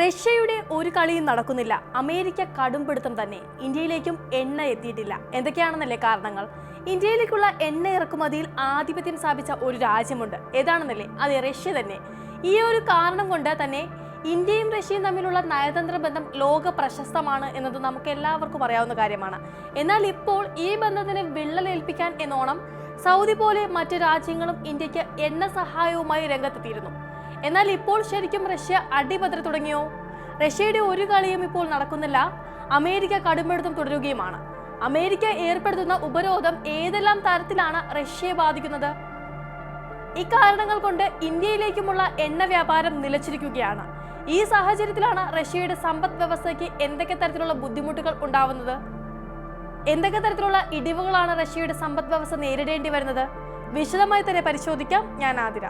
റഷ്യയുടെ ഒരു കളിയും നടക്കുന്നില്ല. അമേരിക്ക കടുംപിടുത്തം തന്നെ. ഇന്ത്യയിലേക്കും എണ്ണ എത്തിയിട്ടില്ല. എന്തൊക്കെയാണെന്നല്ലേ കാരണങ്ങൾ? ഇന്ത്യയിലേക്കുള്ള എണ്ണ ഇറക്കുമതിയിൽ ആധിപത്യം സ്ഥാപിച്ച ഒരു രാജ്യമുണ്ട്. ഏതാണെന്നല്ലേ? അത് റഷ്യ തന്നെ. ഈ ഒരു കാരണം കൊണ്ട് തന്നെ ഇന്ത്യയും റഷ്യയും തമ്മിലുള്ള നയതന്ത്ര ബന്ധം ലോക പ്രശസ്തമാണ് എന്നത് നമുക്ക് എല്ലാവർക്കും അറിയാവുന്ന കാര്യമാണ്. എന്നാൽ ഇപ്പോൾ ഈ ബന്ധത്തിന് വിള്ളലേൽപ്പിക്കാൻ എന്നോണം സൗദി പോലെ മറ്റു രാജ്യങ്ങളും ഇന്ത്യയ്ക്ക് എണ്ണ സഹായവുമായി രംഗത്തെത്തിയിരുന്നു. എന്നാൽ ഇപ്പോൾ ശരിക്കും റഷ്യ അടിപതറി തുടങ്ങിയോ? റഷ്യയുടെ ഒരു കളിയും ഇപ്പോൾ നടക്കുന്നില്ല. അമേരിക്ക കടുമെടുത്തും തുടരുകയുമാണ്. അമേരിക്ക ഏർപ്പെടുത്തുന്ന ഉപരോധം ഏതെല്ലാം തരത്തിലാണ് റഷ്യയെ ബാധിക്കുന്നത്? ഇക്കാരണങ്ങൾ കൊണ്ട് ഇന്ത്യയിലേക്കുമുള്ള എണ്ണ വ്യാപാരം നിലച്ചിരിക്കുകയാണ്. ഈ സാഹചര്യത്തിലാണ് റഷ്യയുടെ സമ്പദ് വ്യവസ്ഥയ്ക്ക് എന്തൊക്കെ തരത്തിലുള്ള ബുദ്ധിമുട്ടുകൾ ഉണ്ടാവുന്നത്? എന്തൊക്കെ തരത്തിലുള്ള ഇടിവുകളാണ് റഷ്യയുടെ സമ്പദ് വ്യവസ്ഥ നേരിടേണ്ടി വരുന്നത്? വിശദമായി തന്നെ പരിശോധിക്കാം. ഞാൻ ആതിര.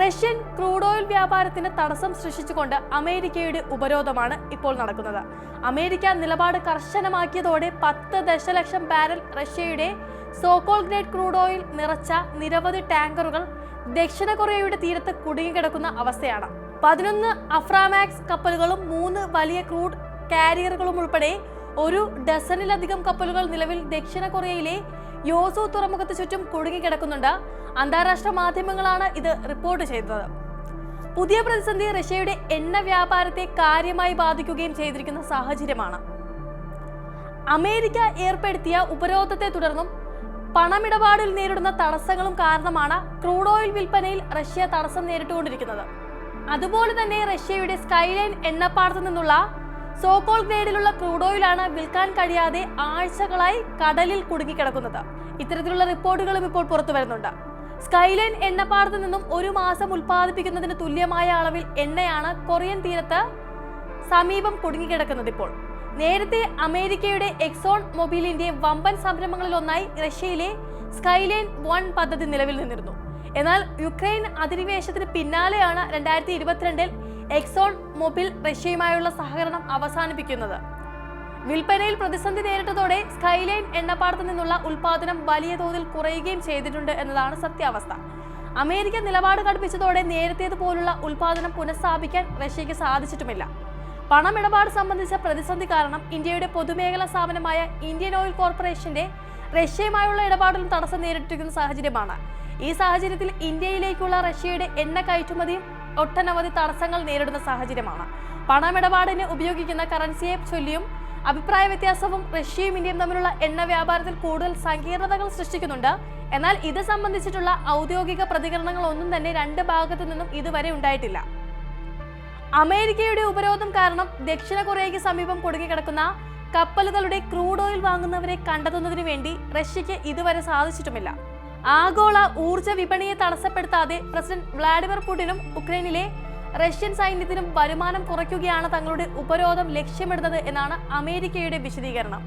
റഷ്യൻ ക്രൂഡ് ഓയിൽ വ്യാപാരത്തിന് തടസ്സം സൃഷ്ടിച്ചുകൊണ്ട് അമേരിക്കയുടെ ഉപരോധമാണ് ഇപ്പോൾ നടക്കുന്നത്. അമേരിക്ക നിലപാട് കർശനമാക്കിയതോടെ പത്ത് ദശലക്ഷം ബാരൽ റഷ്യയുടെ സോക്കോൾ ഗ്രേഡ് ക്രൂഡ് ഓയിൽ നിറച്ച നിരവധി ടാങ്കറുകൾ ദക്ഷിണ കൊറിയയുടെ തീരത്ത് കുടുങ്ങിക്കിടക്കുന്ന അവസ്ഥയാണ്. പതിനൊന്ന് അഫ്രാമാക്സ് കപ്പലുകളും മൂന്ന് വലിയ ക്രൂഡ് കാരിയറുകളും ഉൾപ്പെടെ ഒരു ഡസനിലധികം കപ്പലുകൾ നിലവിൽ ദക്ഷിണ കൊറിയയിലെ യോസു തുറമുഖത്ത് ചുറ്റും കുടുങ്ങിക്കിടക്കുന്നുണ്ട്. അന്താരാഷ്ട്ര മാധ്യമങ്ങളാണ് ഇത് റിപ്പോർട്ട് ചെയ്തത്. പുതിയ പ്രതിസന്ധി റഷ്യയുടെ എണ്ണ വ്യാപാരത്തെ കാര്യമായി ബാധിക്കുകയും ചെയ്തിരിക്കുന്ന സാഹചര്യമാണ്. അമേരിക്ക ഏർപ്പെടുത്തിയ ഉപരോധത്തെ തുടർന്നും പണമിടപാടിൽ നേരിടുന്ന തടസ്സങ്ങളും കാരണമാണ് ക്രൂഡ് ഓയിൽ വിൽപ്പനയിൽ റഷ്യ തടസ്സം നേരിട്ടുകൊണ്ടിരിക്കുന്നത്. അതുപോലെ തന്നെ റഷ്യയുടെ സ്കൈലൈൻ എണ്ണപ്പാടത്തു നിന്നുള്ള സോക്കോൾ ഗ്രേഡിലുള്ള ക്രൂഡ് ഓയിലാണ് വിൽക്കാൻ കഴിയാതെ ആഴ്ചകളായി കടലിൽ കുടുങ്ങിക്കിടക്കുന്നത്. ഇത്തരത്തിലുള്ള റിപ്പോർട്ടുകളും ഇപ്പോൾ പുറത്തു വരുന്നുണ്ട്. സ്കൈലൈൻ എണ്ണപ്പാടത്തു നിന്നും ഒരു മാസം ഉൽപ്പാദിപ്പിക്കുന്നതിന് തുല്യമായ അളവിൽ എണ്ണയാണ് കൊറിയൻ തീരത്ത് സമീപം കുടുങ്ങിക്കിടക്കുന്നത് ഇപ്പോൾ. നേരത്തെ അമേരിക്കയുടെ എക്സോൺ മൊബൈലിന്റെ വമ്പൻ സംരംഭങ്ങളിലൊന്നായി റഷ്യയിലെ സ്കൈലൈൻ വൺ പദ്ധതി നിലവിൽ നിന്നിരുന്നു. എന്നാൽ യുക്രൈൻ അധിനിവേശത്തിന് പിന്നാലെയാണ് രണ്ടായിരത്തി ഇരുപത്തിരണ്ടിൽ എക്സോൺ മൊബിൽ റഷ്യയുമായുള്ള സഹകരണം അവസാനിപ്പിക്കുന്നത്. വിൽപ്പനയിൽ പ്രതിസന്ധി നേരിട്ടതോടെ സ്കൈലൈൻ എണ്ണപ്പാടത്തു നിന്നുള്ള ഉൽപാദനം വലിയ തോതിൽ കുറയുകയും ചെയ്തിട്ടുണ്ട് എന്നതാണ് സത്യാവസ്ഥ. അമേരിക്ക നിലപാട് കടുപ്പിച്ചതോടെ നേരത്തേതുപോലുള്ള ഉൽപാദനം പുനഃസ്ഥാപിക്കാൻ റഷ്യയ്ക്ക് സാധിച്ചിട്ടുമില്ല. പണമിടപാട് സംബന്ധിച്ച പ്രതിസന്ധി കാരണം ഇന്ത്യയുടെ പൊതുമേഖലാ സ്ഥാപനമായ ഇന്ത്യൻ ഓയിൽ കോർപ്പറേഷന്റെ റഷ്യയുമായുള്ള ഇടപാടിലും തടസ്സം നേരിട്ടിരിക്കുന്ന സാഹചര്യമാണ്. ഈ സാഹചര്യത്തിൽ ഇന്ത്യയിലേക്കുള്ള റഷ്യയുടെ എണ്ണ കയറ്റുമതിയും ഒട്ടനവധി തടസ്സങ്ങൾ നേരിടുന്ന സാഹചര്യമാണ്. പണമിടപാടിന് ഉപയോഗിക്കുന്ന കറൻസിയെ ചൊല്ലിയും അഭിപ്രായ വ്യത്യാസവും റഷ്യയും ഇന്ത്യയും തമ്മിലുള്ള എണ്ണ വ്യാപാരത്തിൽ കൂടുതൽ സങ്കീർണതകൾ സൃഷ്ടിക്കുന്നുണ്ട്. എന്നാൽ ഇത് സംബന്ധിച്ചിട്ടുള്ള ഔദ്യോഗിക പ്രതികരണങ്ങൾ ഒന്നും തന്നെ രണ്ട് ഭാഗത്തു നിന്നും ഇതുവരെ ഉണ്ടായിട്ടില്ല. അമേരിക്കയുടെ ഉപരോധം കാരണം ദക്ഷിണ കൊറിയയ്ക്ക് സമീപം കുടുങ്ങിക്കിടക്കുന്ന കപ്പലുകളുടെ ക്രൂഡ് ഓയിൽ വാങ്ങുന്നവരെ കണ്ടെത്തുന്നതിന് വേണ്ടി റഷ്യയ്ക്ക് ഇതുവരെ സാധിച്ചിട്ടുമില്ല. ആഗോള ഊർജ വിപണിയെ തടസ്സപ്പെടുത്താതെ പ്രസിഡന്റ് വ്ളാഡിമിർ പുടിനും ഉക്രൈനിലെ റഷ്യൻ സൈന്യത്തിനും വരുമാനം കുറയ്ക്കുകയാണ് തങ്ങളുടെ ഉപരോധം ലക്ഷ്യമിടുന്നത് എന്നാണ് അമേരിക്കയുടെ വിശദീകരണം.